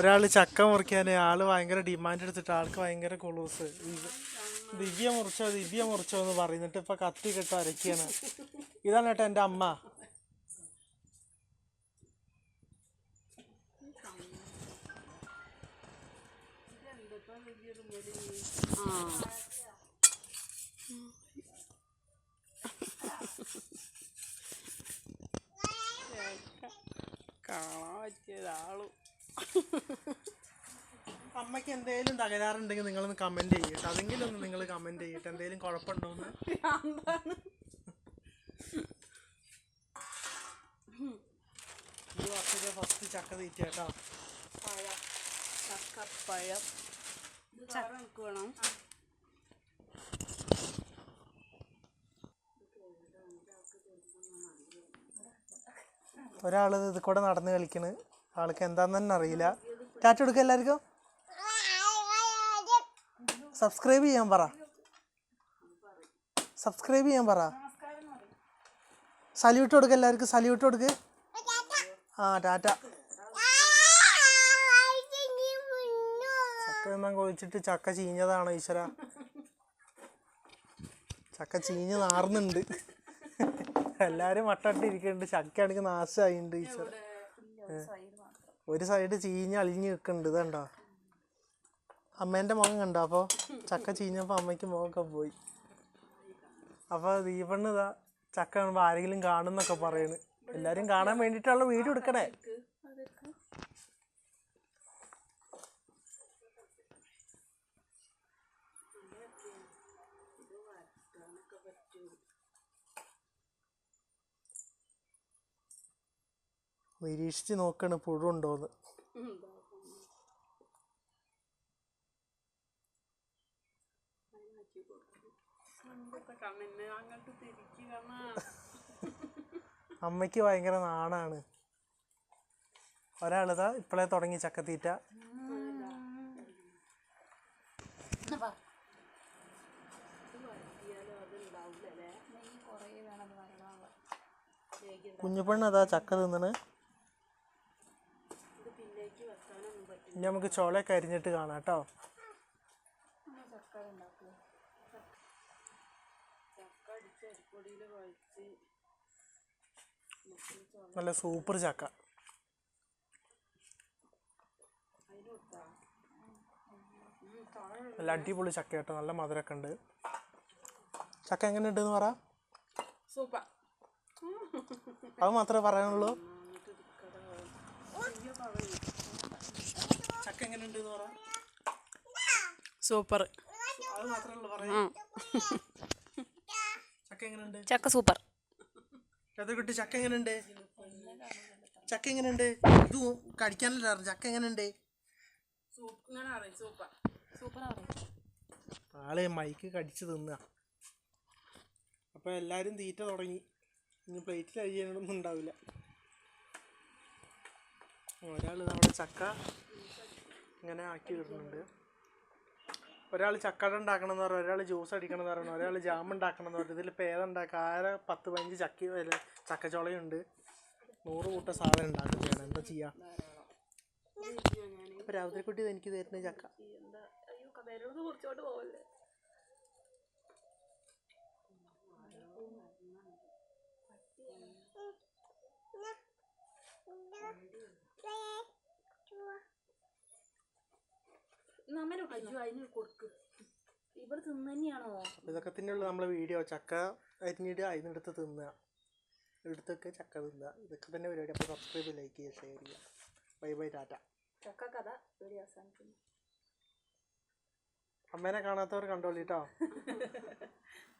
ഒരാൾ ചക്ക മുറിക്കാൻ ആൾ ഭയങ്കര ഡിമാൻഡ് എടുത്തിട്ട് ആൾക്ക് ഭയങ്കര കൊളൂസ് ദിവ്യ മുറിച്ചോ ദിവ്യ മുറിച്ചോ എന്ന് പറയുന്നിട്ട് ഇപ്പൊ കത്തി കെട്ട് അരക്കാണ് ഇതാണ് കേട്ടോ എന്റെ അമ്മ. കാണാൻ പറ്റിയ ഒരാളും. അമ്മയ്ക്ക് എന്തെങ്കിലും തകരാറുണ്ടെങ്കിൽ നിങ്ങളൊന്ന് കമന്റ് ചെയ്യട്ടെ അതെങ്കിലും ഒന്ന് നിങ്ങൾ കമന്റ് ചെയ്യട്ടെ എന്തെങ്കിലും കുഴപ്പമുണ്ടോന്ന്? ഈ വർഷത്തെ ഫസ്റ്റ് ചക്ക തീറ്റ കേട്ടോ പഴം ചക്കപ്പഴം ഒരാൾ ഇത് കൂടെ നടന്ന് കളിക്കണ്. ആൾക്ക് എന്താന്ന് തന്നെ അറിയില്ല. ടാറ്റ കൊടുക്കുക എല്ലാവർക്കും. സബ്സ്ക്രൈബ് ചെയ്യാൻ പറ. സബ്സ്ക്രൈബ് ചെയ്യാൻ പറ. സല്യൂട്ട് കൊടുക്കുക എല്ലാവർക്കും. സല്യൂട്ട് കൊടുക്ക്. ആ ടാറ്റ. ചക്ക തിന്നാൻ കൊഴിച്ചിട്ട് ചക്ക ചീഞ്ഞതാണോ ഈശ്വര? ചക്ക ചീഞ്ഞ് നാറുന്നുണ്ട് എല്ലാവരും വട്ടട്ട് ഇരിക്കുന്നുണ്ട് ചക്കയാണെങ്കിൽ നാശമായിണ്ട് ഈശ്വര. ഒരു സൈഡ് ചീഞ്ഞ് അളിഞ്ഞ് നിൽക്കുന്നുണ്ട് കണ്ടോ? അമ്മേന്റെ മുഖം കണ്ടോ? അപ്പോൾ ചക്ക ചീഞ്ഞപ്പോൾ അമ്മയ്ക്ക് മുഖമൊക്കെ പോയി. അപ്പോൾ ദീപണ്ണ് ഇതാ ചക്ക കാണുമ്പോൾ ആരെങ്കിലും കാണുന്നൊക്കെ പറയണ്. എല്ലാരും കാണാൻ വേണ്ടിയിട്ടുള്ള വീഡിയോ എടുക്കണേ. നിരീക്ഷിച്ച് നോക്കണ് പുഴുണ്ടോന്ന് ഉണ്ടോന്ന് അമ്മയ്ക്ക് ഭയങ്കര നാണാണ്. ഒരാളിതാ ഇപ്പോഴേ തുടങ്ങി ചക്കത്തീറ്റ. കുഞ്ഞുപെണ്ണ് അതാ ചക്ക തിന്നണ്. ഇനി നമുക്ക് ചോളയൊക്കെ അരിഞ്ഞിട്ട് കാണാം കേട്ടോ. നല്ല സൂപ്പർ ചക്ക. നല്ല അടിപൊളി ചക്ക കേട്ടോ. നല്ല മധുരമൊക്കെ ഉണ്ട്. ചക്ക എങ്ങനെ ഉണ്ടെന്ന് പറ. സൂപ്പർ. അത് മാത്രമേ പറയാനുള്ളൂ. പറ. സൂപ്പർ. അത് മാത്രമേ ഉള്ളൂ പറയാൻ. ചക്ക എങ്ങനെയുണ്ട് ചക്ക സൂപ്പർ. ചതുർക്കുട്ടി ചക്ക എങ്ങനെയുണ്ട് ചക്ക എങ്ങനെയുണ്ട് ഇത് കടിക്കാനല്ല ചക്ക എങ്ങനെയുണ്ട് ആളെ മൈക്ക് കടിച്ചു തിന്നുക അപ്പോൾ എല്ലാരും തീറ്റ തുടങ്ങി. ഇനി പ്ലേറ്റിൽ കഴിയാനൊന്നും ഉണ്ടാവില്ല. ഒരാൾ നമ്മുടെ ചക്ക. ഇങ്ങനെ ആക്കി ഇടുന്നുണ്ട്. ഒരാൾ ചക്കട ഉണ്ടാക്കണം എന്ന് പറഞ്ഞു ഒരാൾ ജ്യൂസ് അടിക്കണം എന്ന് പറഞ്ഞു ഒരാൾ ജാം ഉണ്ടാക്കണം എന്ന് പറഞ്ഞു. ഇതിൽ പേര ഉണ്ടാക്കുക ആരെ പത്ത് പതിനഞ്ച് ചക്കി അല്ല ചക്കച്ചോളയുണ്ട്. നൂറ് കൂട്ട സാധനം ഉണ്ടാക്കുക ചെയ്യണം. എന്താ ചെയ്യാ? അപ്പം രാവിലെ കുട്ടി എനിക്ക് തരുന്ന ചക്ക. എന്താ നമ്മനെ അയ്യോ അതിന് കൊടുക്ക് ഇവിടെ തിന്നു തന്നെയാണോ അപ്പോൾ ഇതൊക്കെ തന്നെയുള്ളൂ നമ്മളെ വീഡിയോ. ചക്ക അരിഞ്ഞിട്ട് അതിനെടുത്ത് തിന്നുക എടുത്തൊക്കെ ചക്ക തിന്നുക ഇതൊക്കെ തന്നെ പരിപാടി. അപ്പോൾ സബ്സ്ക്രൈബ് ലൈക്ക് ചെയ്യുക ഷെയർ ചെയ്യുക. ബൈ ബൈ ടാറ്റ. ചക്ക കഥ ഇവിടെ അവസാനിക്കുന്നു. അമ്മേനെ കാണാത്തവർ കണ്ടോളി കേട്ടോ